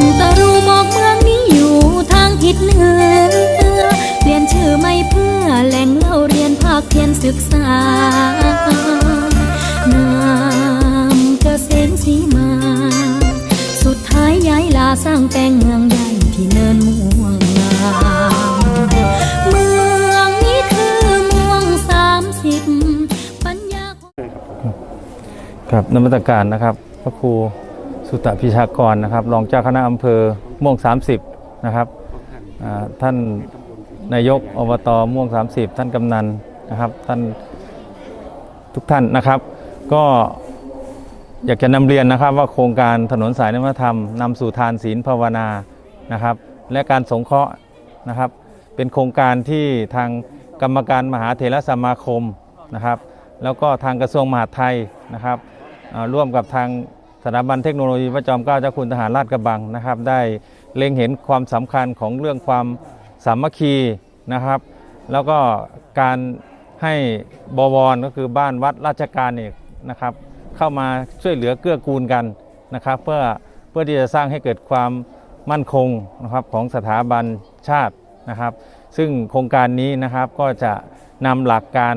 จากอุตรูบอกเมืองนี้อยู่ทางทิศเหนือ เปลี่ยนชื่อไม่เพื่อแหล่งเล่าเรียนภาคเพียนศึกษา นามเกษมสีมา สุดท้ายย้ายลาสร้างแปลงเมืองใหญ่ที่เนินม่วงงามเมืองนี้คือม่วงสามสิบปัญญาครับนมัตการนะครับ พระครู สุตตพิชากรนะครับ รองเจ้าคณะอำเภอม่วง 30 นะครับท่านนายกอบตม่วง 30 ท่านกำนันนะครับท่านทุกท่านนะครับ ก็อยากจะนำเรียนนะครับว่าโครงการถนนสายนวัฒนธรรมนำสู่ทานศีลภาวนานะครับ และการสงเคราะห์นะครับ เป็นโครงการที่ทางกรรมการมหาเถรสมาคมนะครับ แล้วก็ทางกระทรวงมหาดไทยนะครับร่วมกับทาง สถาบันเทคโนโลยีพระจอมเกล้าเจ้าคุณทหารราชกระบังนะครับ ได้เล็งเห็นความสำคัญของเรื่องความสามัคคีนะครับ แล้วก็การให้บวรก็คือบ้านวัดราชการเนี่ยนะครับ เข้ามาช่วยเหลือเกื้อกูลกันนะครับ เพื่อเพื่อที่จะสร้างให้เกิดความมั่นคงนะครับของสถาบันชาตินะครับ ซึ่งโครงการนี้นะครับก็จะนำหลักการ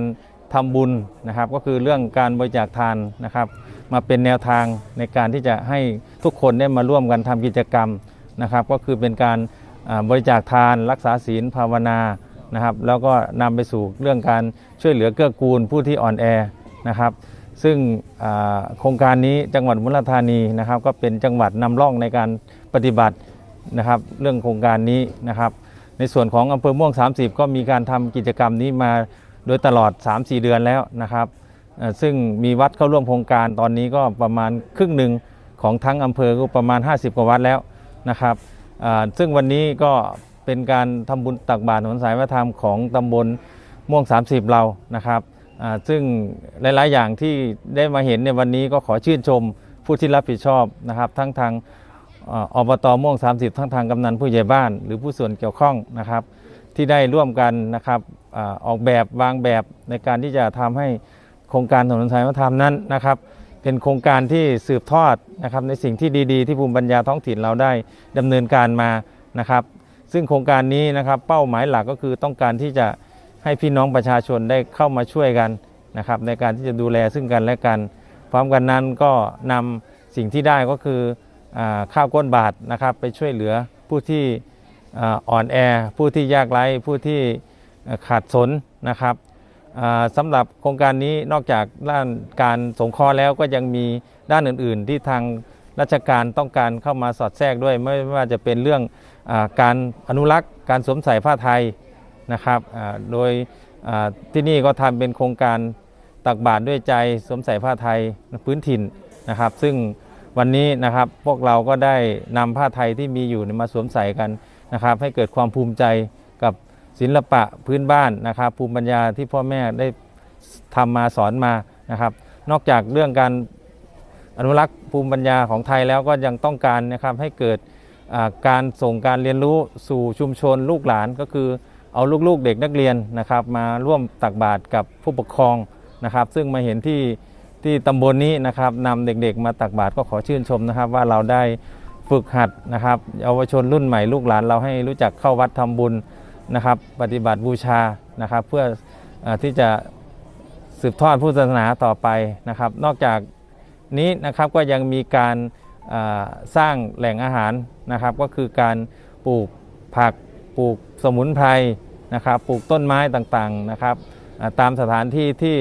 ทำบุญนะครับ ก็คือเรื่องการบริจาคทานนะครับ มาเป็นแนวทางในการที่จะให้ทุกคนได้มาร่วมกันทำกิจกรรมนะครับ ก็คือเป็นการบริจาคทานรักษาศีลภาวนานะครับแล้วก็นำไปสู่เรื่องการช่วยเหลือเกื้อกูลผู้ที่อ่อนแอนะครับ ซึ่งโครงการนี้จังหวัดมุลธานีนะครับ ก็เป็นจังหวัดนำร่องในการปฏิบัตินะครับ เรื่องโครงการนี้นะครับ ในส่วนของอำเภอม่วง 30 ก็มีการทำกิจกรรมนี้มาโดยตลอด 3-4 เดือนแล้วนะครับ ซึ่งมีวัดเข้าร่วมโครงการตอนนี้ก็ประมาณครึ่งหนึ่งของทั้งอำเภอก็ประมาณ 50 กว่าวัดแล้วนะครับซึ่งวันนี้ก็เป็นการทำบุญตักบาตรถนนสายวัฒนธรรมของตำบลม่วง 30 เรานะครับซึ่งหลาย ๆ อย่างที่ได้มาเห็นในวันนี้ก็ขอชื่นชมผู้ที่รับผิดชอบนะครับ ทั้งทางอ่าอบตม่วง 30 ทั้งทางกำนันผู้ใหญ่บ้าน หรือผู้ส่วนเกี่ยวข้องนะครับ ที่ได้ร่วมกันนะครับออกแบบวางแบบในการที่จะทำให้ ครงการถนนสายวัฒนธรรมนั้นนะครับ เป็นโครงการที่สืบทอดนะครับในสิ่งที่ดีๆ ที่ภูมิปัญญาท้องถิ่นเราได้ดำเนินการมานะครับ ซึ่งโครงการนี้นะครับเป้าหมายหลักก็คือต้องการที่จะให้พี่น้องประชาชนได้เข้ามาช่วยกันนะครับ ในการที่จะดูแลซึ่งกันและกัน พร้อมกันนั้นก็นำสิ่งที่ได้ก็คืออข้าวก้นบาทนะครับไปช่วยเหลือผู้ที่อ่อนแอ ผู้ที่ยากไร้ผู้ที่ขาดสนนะครับ สำหรับโครงการนี้นอกจากด้านการสงเคราะห์แล้วก็ยังมีด้านอื่น ๆ ที่ทางราชการต้องการเข้ามาสอดแทรกด้วยไม่ว่าจะเป็นเรื่องอการอนุรักษ์ การสวมใส่ผ้าไทยนะครับโดยที่นี่ก็ทำเป็นโครงการตักบาตรด้วยใจสวมใส่ผ้าไทยพื้นถิ่นนะครับ ซึ่งวันนี้นะครับพวกเราก็ได้นำผ้าไทยที่มีอยู่มาสวมใส่กันนะครับ ให้เกิดความภูมิใจกับ ศิลปะพื้นบ้านนะครับ ภูมิปัญญาที่พ่อแม่ได้ทำมาสอนมานะครับ นอกจากเรื่องการอนุรักษ์ภูมิปัญญาของไทยแล้วก็ยังต้องการนะครับให้เกิดการส่งการเรียนรู้สู่ชุมชนลูกหลานก็คือเอาลูกๆเด็กนักเรียนนะครับ มาร่วมตักบาตรกับผู้ปกครองนะครับ ซึ่งมาเห็นที่ที่ตำบลนนี้นะครับนำเด็กๆ มาตักบาตรก็ขอชื่นชมนะครับ ว่าเราได้ฝึกหัดนะครับเยาวชนรุ่นใหม่ลูกหลานเราให้รู้จักเข้าวัดทำบุญ นะครับปฏิบัติบูชานะครับ เพื่ออที่จะสืบทอดพุทธศาสนาต่อไปนะครับ นอกจากนี้นะครับก็ยังมีการสร้างแหล่งอาหารนะครับ ก็คือการปลูกผักปลูกสมุนไพรนะครับ ปลูกต้นไม้ต่างๆนะครับตามสถานที่ที่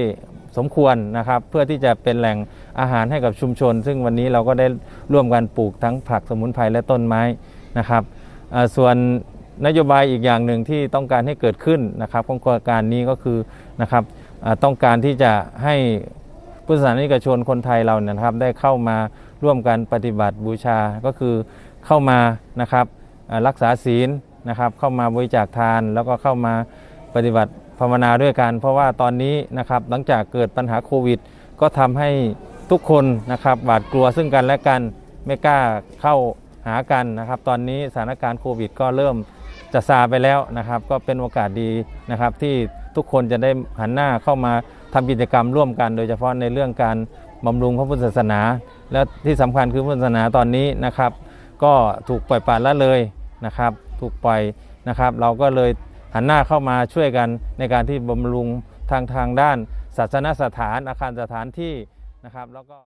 สมควรนะครับ เพื่อที่จะเป็นแหล่งอาหารให้กับชุมชน ซึ่งวันนี้เราก็ได้ร่วมกันปลูกทั้งผักสมุนไพรและต้นไม้นะครับส่วน นโยบายอีกอย่างหนึ่งที่ต้องการให้เกิดขึ้นนะครับของโครงการนี้ก็คือนะครับต้องการที่จะให้พุทธศาสนิกชนคนไทยเราเนะครับ ได้เข้ามาร่วมกันปฏิบัติบูชาก็คือเข้ามานะครับรักษาศีลนะครับ เข้ามาบริจาคทาน แล้วก็เข้ามาปฏิบัติภาวนาด้วยกัน เพราะว่าตอนนี้นะครับหลังจากเกิดปัญหาโควิด ก็ทำให้ทุกคนนะครับหวาดกลัวซึ่งกันและกันไม่กล้าเข้าหากันนะครับ ตอนนี้สถานการณ์โควิด ก็เริ่ม จะซาไปแล้วนะครับ ก็เป็นโอกาสดีนะครับ ที่ทุกคนจะได้หันหน้าเข้ามาทำกิจกรรมร่วมกัน โดยเฉพาะในเรื่องการบำรุงพระพุทธศาสนา และที่สำคัญคือพุทธศาสนาตอนนี้นะครับ ก็ถูกปล่อยปละละเลยนะครับ ถูกปล่อยนะครับ เราก็เลยหันหน้าเข้ามาช่วยกันในการที่บำรุงทางทางด้านศาสนสถานอาคารสถานที่นะครับ แล้วก็